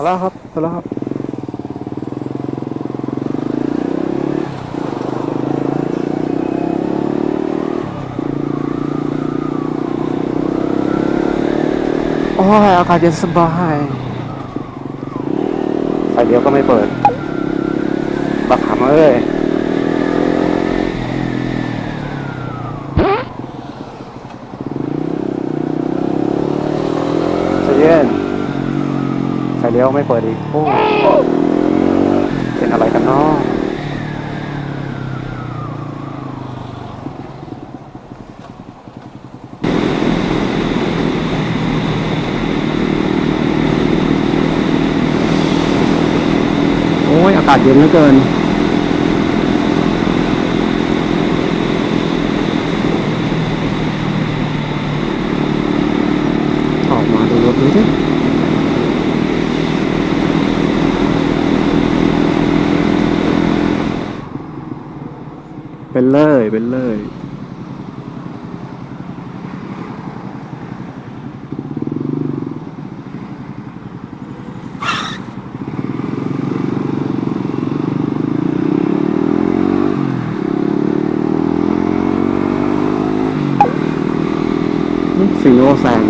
มาแล้วครับมาแล้วครับโอ้ยอากาศเย็นสบายไฟเลี้ยวก็ไม่เปิดบักหามเอ้ยใจเย็นไฟ เลี้ยวไม่เปิดอีกโอ้เป็นอะไรกันเนาะโอ้ยอากาศเย็นเหลือเกิน ออกมาดูรถดูสิ เป็นเลยเป็นเลยสีโอแซง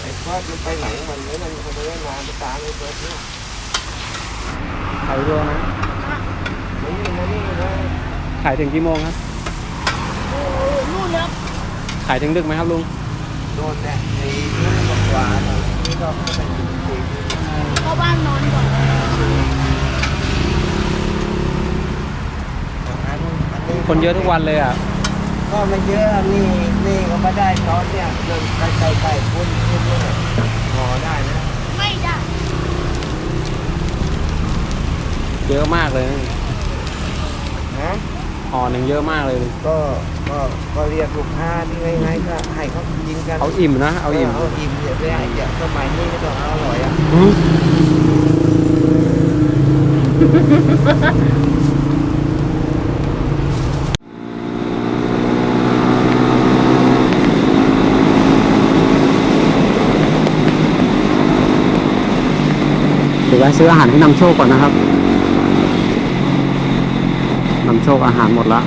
ไอ้เฟิร์ส มันไปไหนมันไม่มันมันไม่มามันตามไอ้เฟิร์สเนี่ยขายด้วยนะมันนี่มันนี่นะขายถึงกี่โมงครับนู่นแล้วขายถึงดึกไหมครับลุงโดนแน่ไอ้นี่ก็กว่าหน่อยนี่ก็เข้าไปคุยเข้าบ้านนอนก่อนอันอันนี้คนเยอะทุกวันเลยอะ ก็ไม่เยอะนี่นี่ก็ไม่ได้ตอนเนี่ยเดินไปไกลไกลคุณคุณเนี่ยพอได้นะไม่ได้เยอะมากเลยฮะห่อหนึ่งเยอะมากเลย ก็ก็ก็เรียกลูกค้าที่ไงๆก็ให้เขากินกันเอาอิ่มนะ เอาอิ่มเอาอิ่มเดี๋ยวไปให้เดี๋ยวสมัยนี้ไม่ต้องเอาอร่อยอะ ดี๋ยวแวะซื้ออาหารที่นำโชคก่อนนะครับนำโชคอาหารหมดละ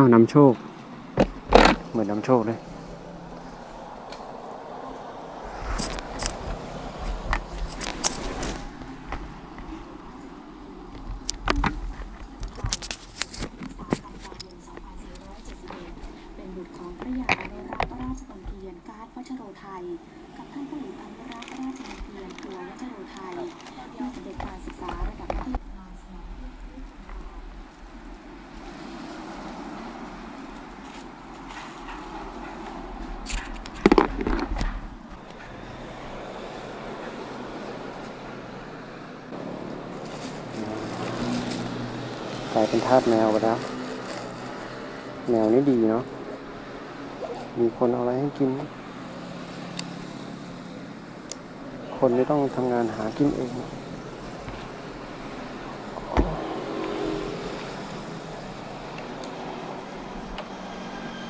อ้าวนำโชค เหมือนนำโชคเลย เป็นบุตรของพระยาอนุรักษ์ราชบังเกียรการ์ดวัชโรไทย กับท่านผู้หญิงอนุรักษ์ราชบังเกียรตัววัชโรไทยเมื่อสำเร็จการศึกษาระดับมัธยม กลาย เป็นทาสแมวไปแล้ว แมวนี่ดีเนาะ มีคนเอาอะไรให้กิน คนไม่ต้องทำงานหากินเอง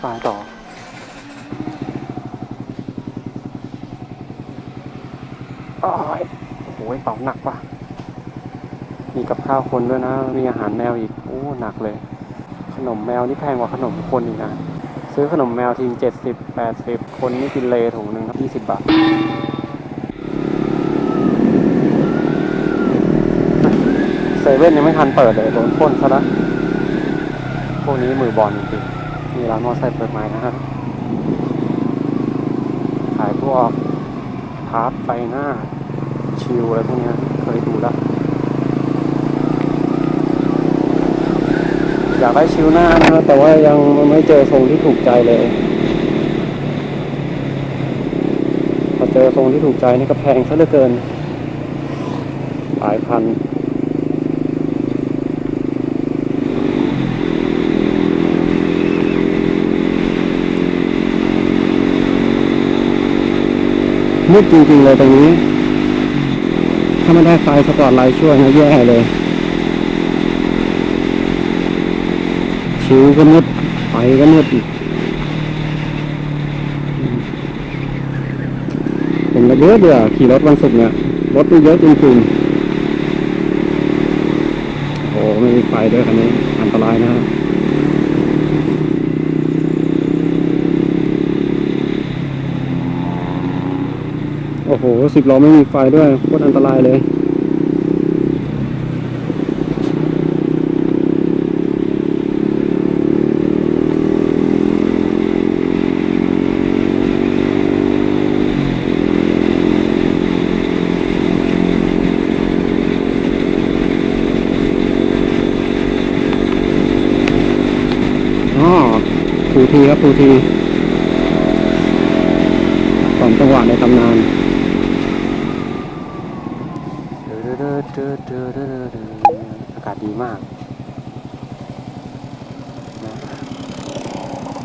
ไปต่อโอ้ยโอ้ยเป๋าหนักว่ะ มีกับข้าวคนด้วยนะ มีอาหารแมวอีก โอ้ หนักเลย ขนมแมวนี่แพงกว่าขนมคนอีกนะ ซื้อขนมแมวทีเจ็ดสิบแปดสิบคนนี่กินเลถุงหนึ่งครับยี่สิบบาทเซเว่นยังไม่ทันเปิดเลยโดนปล้นซะล้วพวกนี้มือบอลจริงมีร้านมอไซค์เปิดใหม่นะครับ ขายพวกพาร์ทไฟหน้า ชิลอะไรพวกเนี้ยเคยดูแล้ว อยากได้ชิวหน้านะแต่ว่ายังไม่เจอทรงที่ถูกใจเลยพอเจอทรงที่ถูกใจนี่ก็แพงซะเหลือเกินหลายพันมืดจริงๆเลยตรงนี้ ถ้าไม่ได้ไฟสปอตไลท์ช่วยนะแย่เลย ชิวก็มืดไฟก็มืดอีกผมระเบื่อเบื่อขี่รถวันศุกร์เนี่ยรถมันเยอะจริงๆโอ้โหไม่มีไฟด้วยคันนี้อันตรายนะครับโอ้โหสิบล้อไม่มีไฟด้วยโคตรอันตรายเลย อ๋อภูที ครับภูทีสองจังหวะในตำนานอากาศดีมากนะ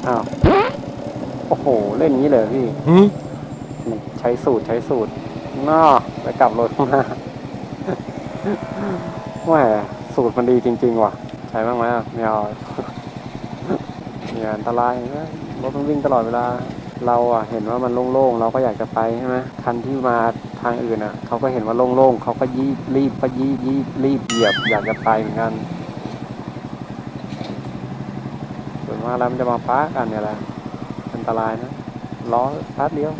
อ้าวโอ้โห เล่นงี้เลยพี่ใช้สูตรใช้สูตรน่าไปกลับรถมาแหมสูตรมันดีจริง ๆ ว่ะ ใช้บ้างไหมอะไม่เอา เนี่ยอันตรายนะรถมันวิ่งตลอดเวลา เราอะเห็นว่ามันโล่งๆเราก็อยากจะไปใช่ไหมคันที่มาทางอื่นอะเขาก็เห็นว่าโล่งๆเขาก็ยีบรีบก็ยีบยีบรีบเหยียบอยากจะไปเหมือนกันส่วนมากแล้วมันจะมาป้ากันเนี่ยแหละอันตรายนะล้อพาดเดียว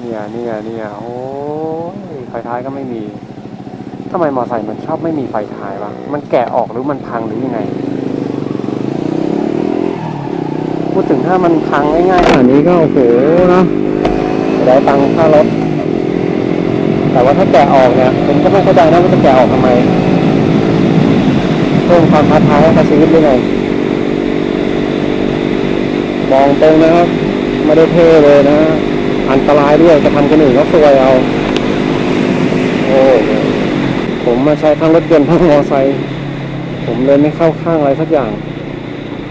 เนี่ยเนี่ยเนี่ยโอ้ยท้ายก็ไม่มีำไมมอไซค์มันชอบไม่มีไฟท้ายวะ มันแกะออกหรือมันพังหรือยังไง พูดถึงถ้ามันพังง่ายๆขนาดนี้ก็โอ้โหนะได้ตังค่ารถ แต่ว่าถ้าแกะออกเนี่ยผมก็ไม่เข้าใจนะว่าจะแกะออกทำไมเพิ่มความท้าทายให้กับชีวิตหรือไงมองตรงนะครับไม่ได้เท่เลยนะ อันตรายด้วยจะทำคนอื่นก็ซวยเอา โอ้ ผมมาใช้ทั้งรถยนต์ทั้งมอไซค์ผมเลยไม่เข้าข้างอะไรสักอย่าง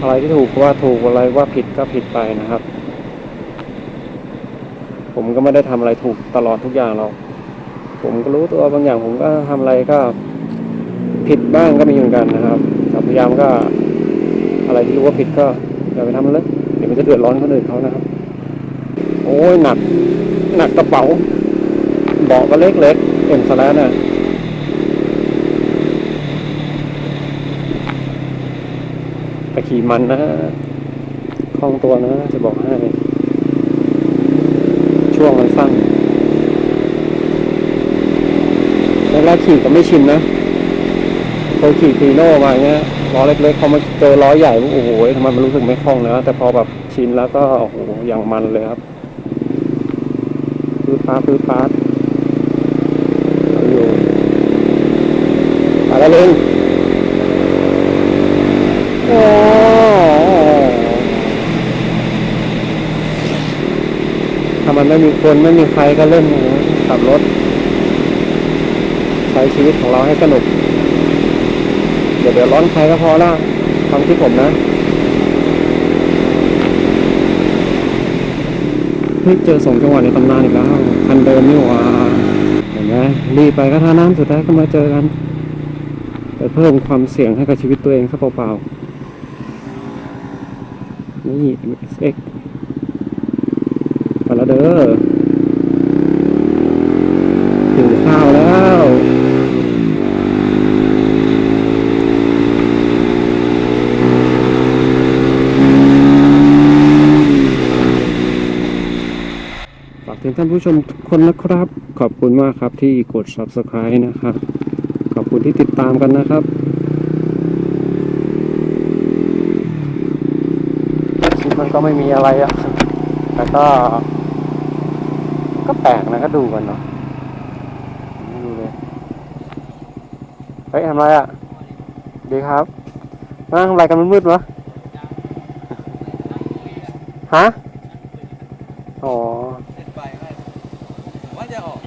อะไรที่ถูกว่าถูกอะไรว่าผิดก็ผิดไปนะครับ ผมก็ไม่ได้ทำอะไรถูกตลอดทุกอย่างหรอกผมก็รู้ตัวบางอย่าง ผมก็ทำอะไรก็ผิดบ้างก็มีเหมือนกันนะครับพยายามก็ อะไรที่รู้ว่าผิดก็อย่าไปทำมันเลยเดี๋ยวมันจะเดือดร้อนคนอื่นเขานะครับ โอ้ยหนัก หนักกระเป๋าเบาะก็เล็กเล็กๆเอ็มสแลนน่ะแต่ ขี่มันนะคล่องตัวนะ จะบอกให้ ช่วงมันสั้นแรกๆขี่ก็ไม่ชินนะเคยขี่ฟีโน่มาเงี้ยล้อเล็กๆพอมาเจอล้อใหญ่โอ้โหทำไมมันรู้สึกไม่คล่องเลยนะ แต่พอแบบชินแล้วก็โอ้โหอย่างมันเลยครับปื้ดปาดปื้ดปาดเอาอยู่ไปแล้วลุงโอ้ถ้ามัน ไม่มีคนไม่มีใครก็เล่นนะขับรถ ใช้ชีวิตของเราให้สนุก เดี๋ยวเดี๋ยวร้อนใครก็พอละความคิดผมนะเฮ้ยเจอสองจังหวัดในตำนานอีกแล้วคันเดิมนี่หว่าเห็นไหมรีไปก็ท่าน้ำสุดท้ายก็มาเจอกันไปเพิ่มความเสี่ยงให้กับชีวิตตัวเองซะเปล่าๆนี่ MSX ไปแล้วเด้อถึงข้าวแล้ว ฝากถึงท่าน ผู้ชมทุกคนนะครับ ขอบคุณมากครับที่กด subscribe นะครับ ขอบคุณที่ติดตามกันนะครับคลิปมันก็ไม่มีอะไรอะแต่ก็ ก็แปลกนะก็ดูกันเนาะดูเลยเฮ้ยทำไรอะดีครับนั่งทำอะไรกันมืดๆวะฮะอ๋อ เล่นไปไม่ผมว่า จะออก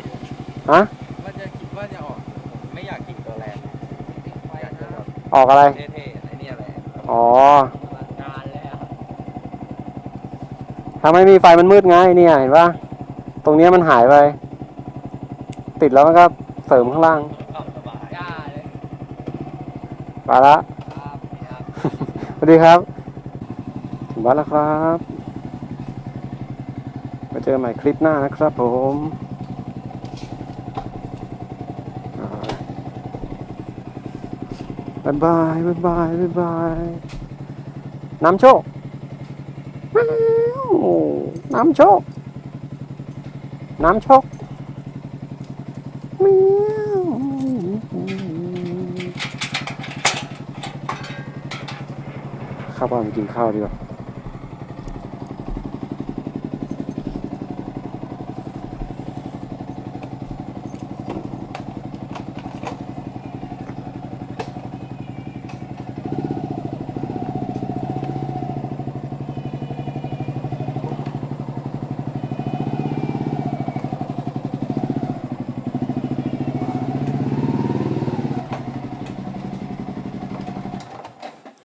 ฮะว่าจะคิดว่าจะออกผมไม่อยากกินตัวแรงอยากจะแบบออกอะไร เท่ๆไอ้เนี่ยแหละอ๋อ นานแล้วถ้าไม่มีไฟมันมืดไงเนี่ยเห็นปะตรงเนี้ยมันหายไป ติดแล้วมันก็เสริมข้างล่าง ขับสบายกล้าเลยไปละ ครับครับสวัสดีครับ ถึงบ้านแล้วครับ ไปเจอใหม่คลิปหน้านะครับผมอ่าบ๊ายบายบายบายบายบายน้ำโชคน้ำโชค น้ำโชคเข้าบ้านไปกินข้าวดีกว่า